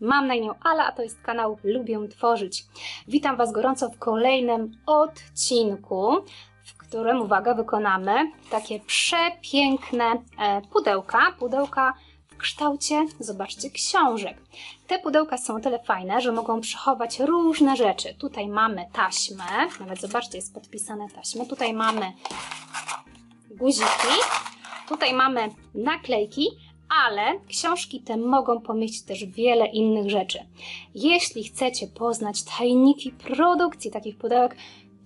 Mam na imię Ala, a to jest kanał Lubię Tworzyć. Witam Was gorąco w kolejnym odcinku, w którym, uwaga, wykonamy takie przepiękne e, pudełka. Pudełka w kształcie, zobaczcie, książek. Te pudełka są o tyle fajne, że mogą przechować różne rzeczy. Tutaj mamy taśmę, nawet zobaczcie, jest podpisane taśmę. Tutaj mamy guziki, tutaj mamy naklejki, ale książki te mogą pomieścić też wiele innych rzeczy. Jeśli chcecie poznać tajniki produkcji takich pudełek,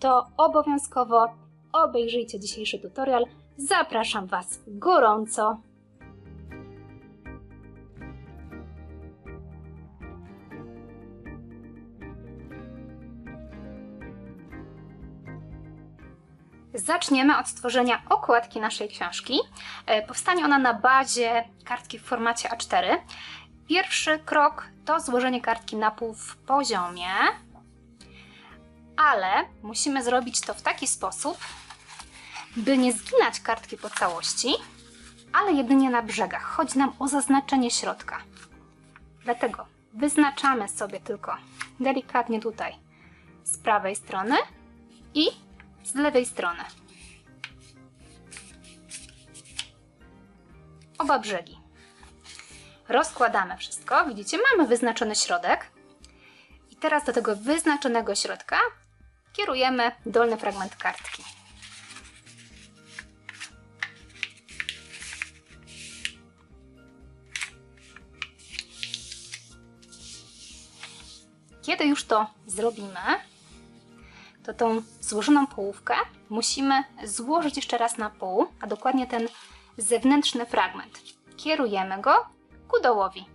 to obowiązkowo obejrzyjcie dzisiejszy tutorial. Zapraszam Was gorąco. Zaczniemy od stworzenia okładki naszej książki. E, Powstanie ona na bazie kartki w formacie A4. Pierwszy krok to złożenie kartki na pół w poziomie, ale musimy zrobić to w taki sposób, by nie zginać kartki po całości, ale jedynie na brzegach. Chodzi nam o zaznaczenie środka. Dlatego wyznaczamy sobie tylko delikatnie tutaj z prawej strony i z lewej strony. Oba brzegi. Rozkładamy wszystko. Widzicie, mamy wyznaczony środek. I teraz do tego wyznaczonego środka kierujemy dolny fragment kartki. Kiedy już to zrobimy, to tą złożoną połówkę musimy złożyć jeszcze raz na pół, a dokładnie ten zewnętrzny fragment. Kierujemy go ku dołowi.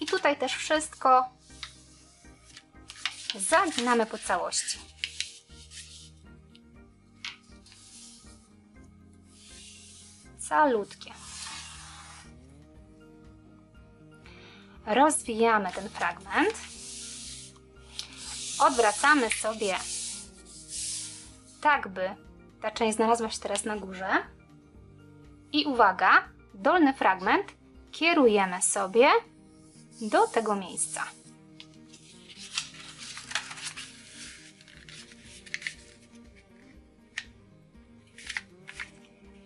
I tutaj też wszystko zaginamy po całości. Calutkie. Rozwijamy ten fragment. Odwracamy sobie tak, by ta część znalazła się teraz na górze. I uwaga, dolny fragment kierujemy sobie do tego miejsca.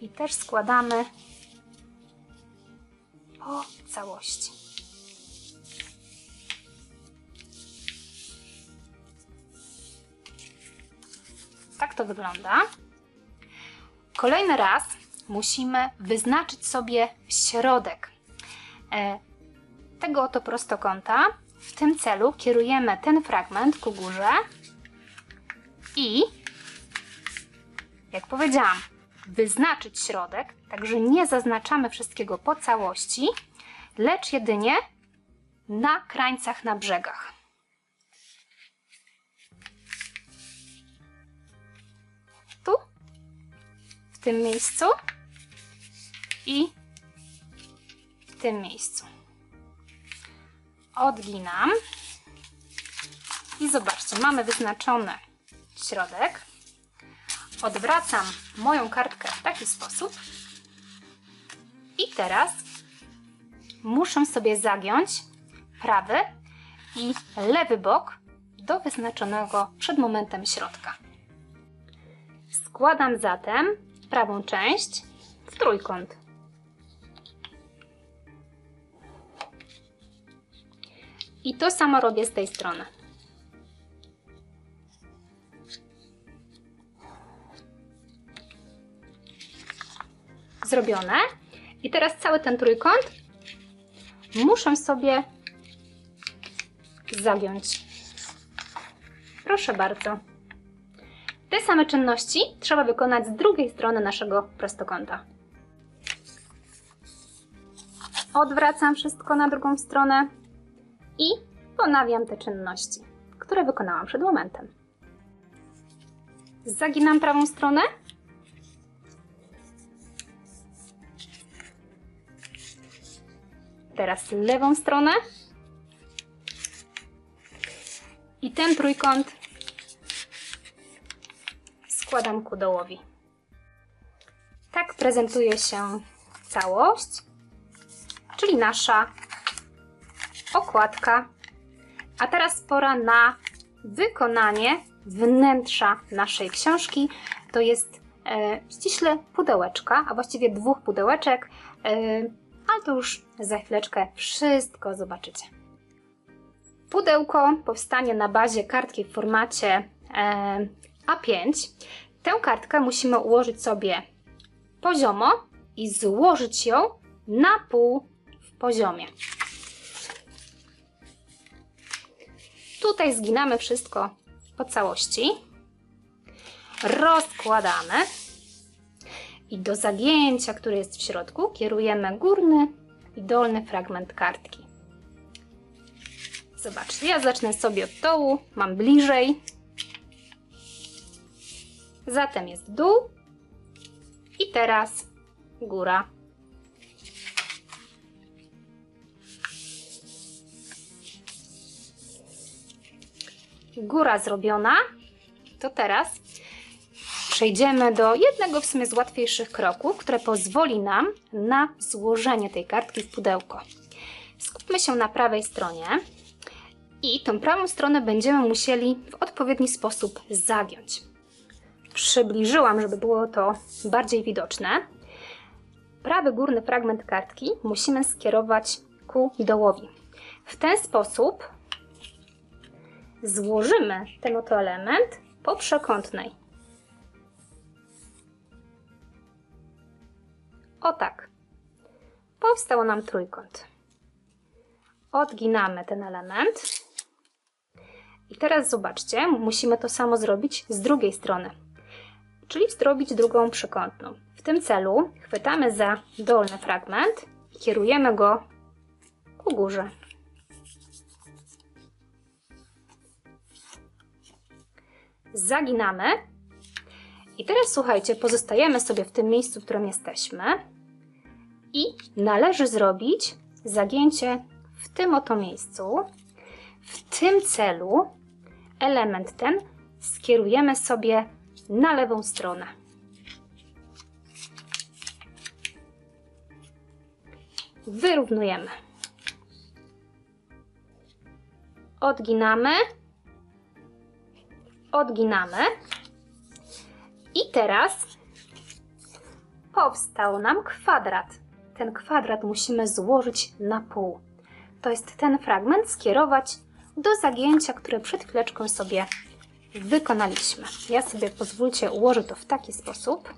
I też składamy po całości. Tak to wygląda. Kolejny raz musimy wyznaczyć sobie środek e, tego oto prostokąta. W tym celu kierujemy ten fragment ku górze i, jak powiedziałam, wyznaczyć środek, także nie zaznaczamy wszystkiego po całości, lecz jedynie na krańcach, na brzegach. Tu, w tym miejscu i w tym miejscu. Odginam i zobaczcie, mamy wyznaczony środek odwracam moją kartkę w taki sposób i teraz muszę sobie zagiąć prawy i lewy bok do wyznaczonego przed momentem środka. Składam zatem prawą część w trójkąt. I to samo robię z tej strony. Zrobione. I teraz cały ten trójkąt muszę sobie zagiąć. Proszę bardzo. Te same czynności trzeba wykonać z drugiej strony naszego prostokąta. Odwracam wszystko na drugą stronę i ponawiam te czynności, które wykonałam przed momentem. Zaginam prawą stronę Teraz lewą stronę. I ten trójkąt wkładam ku dołowi. Tak prezentuje się całość, czyli nasza okładka. A teraz pora na wykonanie wnętrza naszej książki. To jest e, ściśle pudełeczka, a właściwie dwóch pudełeczek, e, ale to już za chwileczkę wszystko zobaczycie. Pudełko powstanie na bazie kartki w formacie e, A5. Tę kartkę musimy ułożyć sobie poziomo i złożyć ją na pół w poziomie. Tutaj zginamy wszystko po całości. Rozkładamy. I do zagięcia, które jest w środku, kierujemy górny i dolny fragment kartki. Zobaczcie, ja zacznę sobie od dołu, mam bliżej. Zatem jest dół i teraz góra. Góra zrobiona, to teraz przejdziemy do jednego w sumie z łatwiejszych kroków, które pozwoli nam na złożenie tej kartki w pudełko. Skupmy się na prawej stronie i tą prawą stronę będziemy musieli w odpowiedni sposób zagiąć. Przybliżyłam, żeby było to bardziej widoczne. Prawy górny fragment kartki musimy skierować ku dołowi. W ten sposób złożymy ten oto element po przekątnej. O tak. Powstał nam trójkąt. Odginamy ten element. I teraz zobaczcie, musimy to samo zrobić z drugiej strony, czyli zrobić drugą przekątną. W tym celu chwytamy za dolny fragment i kierujemy go ku górze. Zaginamy. I teraz słuchajcie, pozostajemy sobie w tym miejscu, w którym jesteśmy. I należy zrobić zagięcie w tym oto miejscu. W tym celu element ten skierujemy sobie na lewą stronę. Wyrównujemy. Odginamy. Odginamy. I teraz powstał nam kwadrat. Ten kwadrat musimy złożyć na pół. To jest ten fragment skierować do zagięcia, które przed chwileczką sobie wykonaliśmy. Ja sobie pozwólcie ułożę to w taki sposób.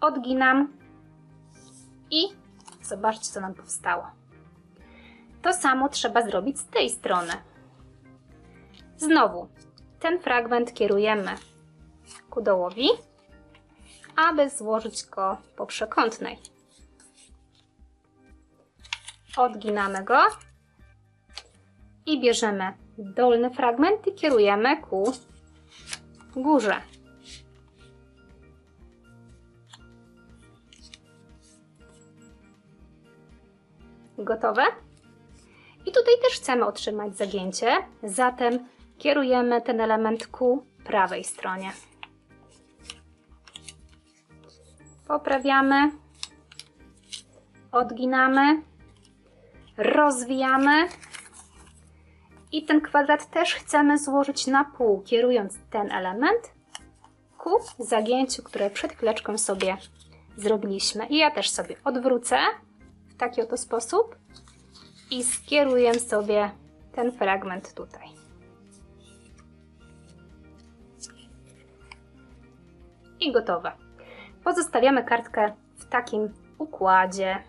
Odginam i zobaczcie, co nam powstało. To samo trzeba zrobić z tej strony. Znowu ten fragment kierujemy ku dołowi, aby złożyć go po przekątnej. Odginamy go i bierzemy dolny fragment i kierujemy ku górze. Gotowe? I tutaj też chcemy otrzymać zagięcie, zatem kierujemy ten element ku prawej stronie. Poprawiamy, odginamy, rozwijamy i ten kwadrat też chcemy złożyć na pół, kierując ten element ku zagięciu, które przed chwileczką sobie zrobiliśmy. I ja też sobie odwrócę w taki oto sposób i skieruję sobie ten fragment tutaj. I gotowe. Pozostawiamy kartkę w takim układzie.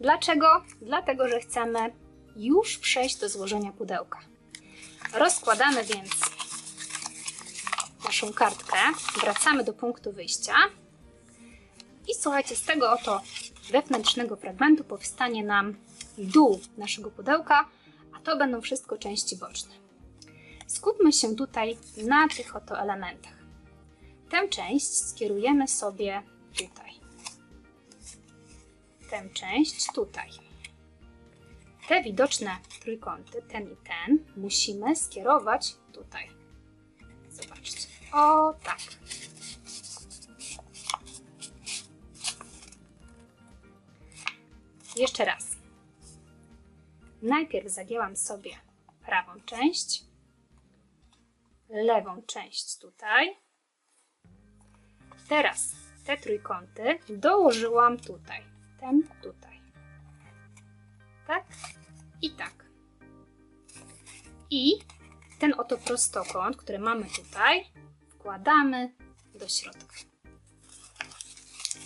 Dlaczego? Dlatego, że chcemy już przejść do złożenia pudełka. Rozkładamy więc naszą kartkę, wracamy do punktu wyjścia i słuchajcie, z tego oto wewnętrznego fragmentu powstanie nam dół naszego pudełka, a to będą wszystko części boczne. Skupmy się tutaj na tych oto elementach. Tę część skierujemy sobie tutaj. tę część tutaj. Te widoczne trójkąty, ten i ten, musimy skierować tutaj. Zobaczcie. O tak. Jeszcze raz. Najpierw zagięłam sobie prawą część, lewą część tutaj. Teraz te trójkąty dołożyłam tutaj, ten tutaj. Tak i tak. I ten oto prostokąt, który mamy tutaj, wkładamy do środka.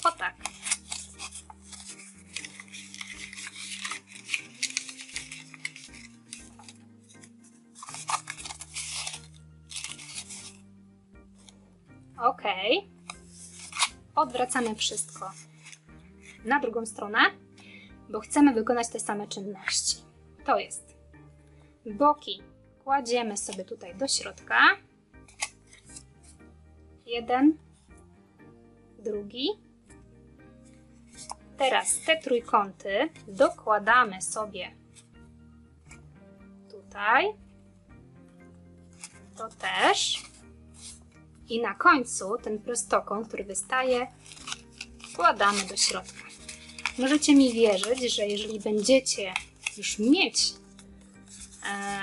O tak. Ok. Odwracamy wszystko na drugą stronę, bo chcemy wykonać te same czynności. To jest boki kładziemy sobie tutaj do środka. Jeden, drugi. Teraz te trójkąty dokładamy sobie tutaj. To też. I na końcu ten prostokąt, który wystaje, wkładamy do środka. Możecie mi wierzyć, że jeżeli będziecie już mieć e,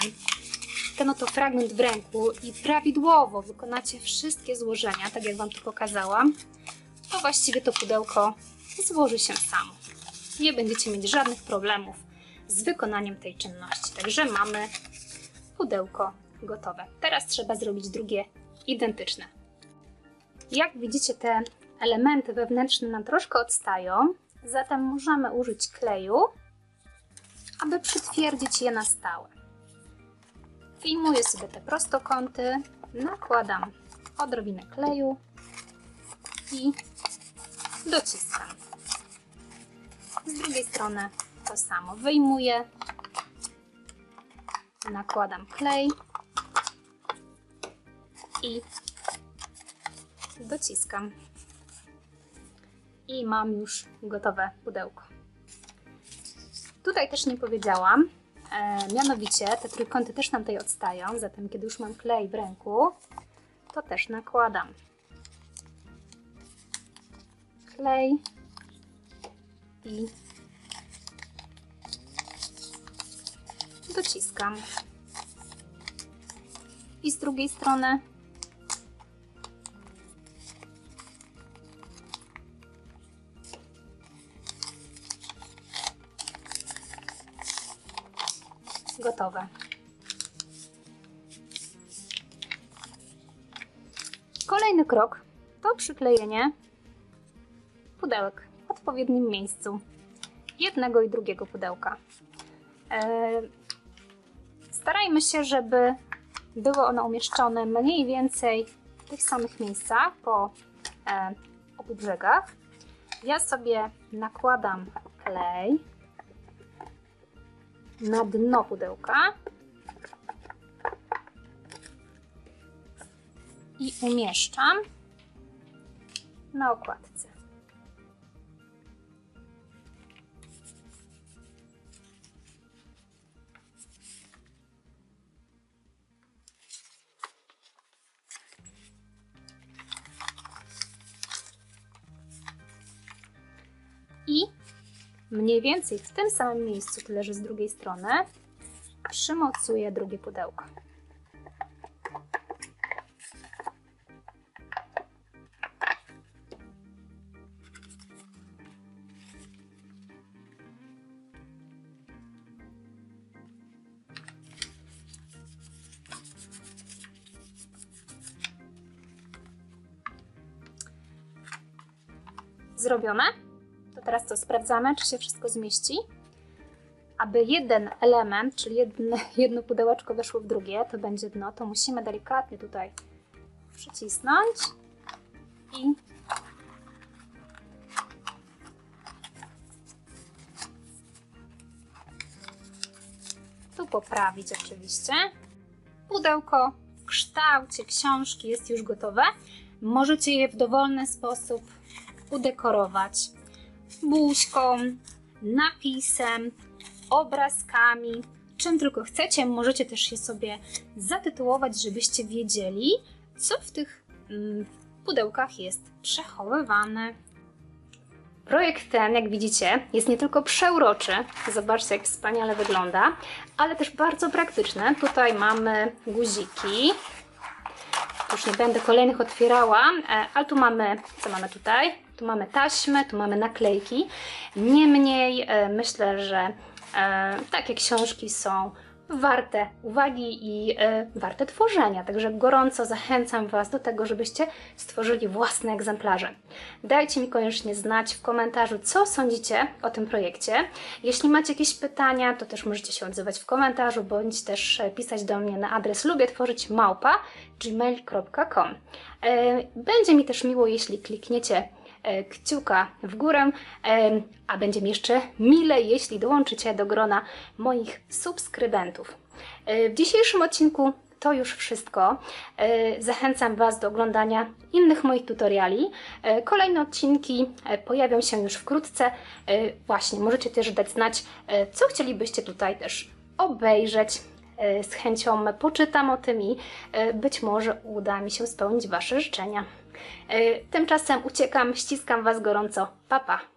ten oto fragment w ręku i prawidłowo wykonacie wszystkie złożenia, tak jak Wam tu pokazałam, to właściwie to pudełko złoży się samo. Nie będziecie mieć żadnych problemów z wykonaniem tej czynności. Także mamy pudełko gotowe. Teraz trzeba zrobić drugie identyczne. Jak widzicie, te elementy wewnętrzne nam troszkę odstają, zatem możemy użyć kleju, aby przytwierdzić je na stałe. Wyjmuję sobie te prostokąty, nakładam odrobinę kleju i dociskam. Z drugiej strony to samo wyjmuję, nakładam klej i dociskam. I mam już gotowe pudełko. Tutaj też nie powiedziałam, e, mianowicie te trójkąty też nam tutaj odstają, zatem kiedy już mam klej w ręku, to też nakładam klej i dociskam. I z drugiej strony gotowe. Kolejny krok to przyklejenie pudełek w odpowiednim miejscu jednego i drugiego pudełka. E, starajmy się, żeby było ono umieszczone mniej więcej w tych samych miejscach po e, obu brzegach. Ja sobie nakładam klej na dno pudełka i umieszczam na okładce. Mniej więcej w tym samym miejscu, tyle że z drugiej strony, przymocuję drugie pudełko. Zrobione? Teraz co, sprawdzamy, czy się wszystko zmieści. Aby jeden element, czyli jedno, jedno pudełeczko weszło w drugie, to będzie dno, to musimy delikatnie tutaj przycisnąć i tu poprawić oczywiście. Pudełko w kształcie książki jest już gotowe. Możecie je w dowolny sposób udekorować buźką, napisem, obrazkami, czym tylko chcecie. Możecie też je sobie zatytułować, żebyście wiedzieli, co w tych mm, pudełkach jest przechowywane. Projekt ten, jak widzicie, jest nie tylko przeuroczy, zobaczcie jak wspaniale wygląda, ale też bardzo praktyczny. Tutaj mamy guziki, już nie będę kolejnych otwierała, e, ale tu mamy, co mamy tutaj? Tu mamy taśmy, tu mamy naklejki. Niemniej e, myślę, że e, takie książki są warte uwagi i e, warte tworzenia. Także gorąco zachęcam Was do tego, żebyście stworzyli własne egzemplarze. Dajcie mi koniecznie znać w komentarzu, co sądzicie o tym projekcie. Jeśli macie jakieś pytania, to też możecie się odzywać w komentarzu, bądź też pisać do mnie na adres lubię tworzyć małpa gmail.com. Będzie mi też miło, jeśli klikniecie kciuka w górę, e, a będzie mi jeszcze milej, jeśli dołączycie do grona moich subskrybentów. E, W dzisiejszym odcinku to już wszystko. E, Zachęcam Was do oglądania innych moich tutoriali. E, Kolejne odcinki e, pojawią się już wkrótce. E, Właśnie, możecie też dać znać, e, co chcielibyście tutaj też obejrzeć. E, Z chęcią poczytam o tym i e, być może uda mi się spełnić Wasze życzenia. E, Tymczasem uciekam, ściskam Was gorąco. Pa, pa!